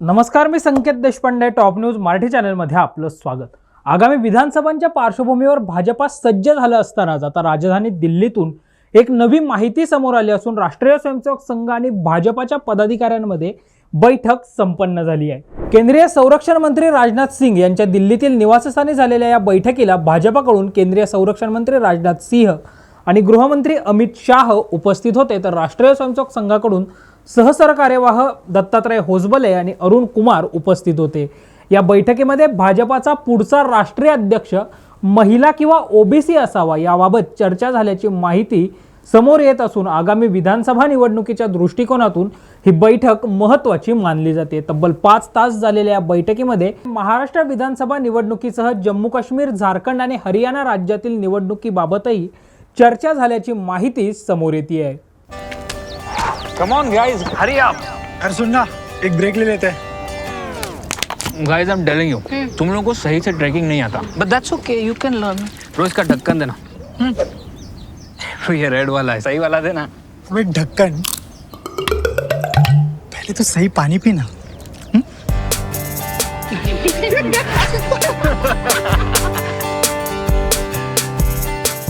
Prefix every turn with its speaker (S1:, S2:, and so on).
S1: नमस्कार मी Sanket Deshpande top news Marathi चॅनलमध्ये आपलं स्वागत. आगामी विधानसभांच्या पार्श्वभूमीवर भाजपा सज्ज झालं असतानाच आता राजधानी दिल्लीतून एक नवी माहिती समोर आली असून राष्ट्रीय स्वयंसेवक संघ आणि भाजपाच्या पदाधिकाऱ्यांमध्ये बैठक संपन्न झाली आहे. केंद्रीय संरक्षण मंत्री राजनाथ सिंग यांच्या दिल्लीतील निवासस्थानी झालेल्या या बैठकीला भाजपाकडून केंद्रीय संरक्षण मंत्री राजनाथ सिंह आणि गृहमंत्री अमित शाह उपस्थित होते. तर राष्ट्रीय स्वयंसेवक संघाकडून सहसरकार्यवाह दत्तात्रय होसबले आणि अरुण कुमार उपस्थित होते. या बैठकीमध्ये भाजपाचा पुढचा राष्ट्रीय अध्यक्ष महिला किंवा ओबीसी असावा याबाबत चर्चा झाल्याची माहिती समोर येत असून आगामी विधानसभा निवडणुकीच्या दृष्टिकोनातून ही बैठक महत्त्वाची मानली जाते. तब्बल पाच तास झालेल्या या बैठकीमध्ये महाराष्ट्र विधानसभा निवडणुकीसह जम्मू काश्मीर झारखंड आणि हरियाणा राज्यातील निवडणुकीबाबतही चर्चा झाल्याची माहिती समोर येते आहे
S2: come on guys hurry up
S3: अरे सुन ना एक ब्रेक ले लेते. हैं
S2: guys I am telling you तुम लोगों को सही से ट्रैकिंग नहीं आता.
S4: But that's okay, you can learn.
S2: रोज का ढक्कन देना. तो ये रेड वाला है. सही वाला देना.
S3: अबे ढक्कन. पहले तो सही पानी पीना.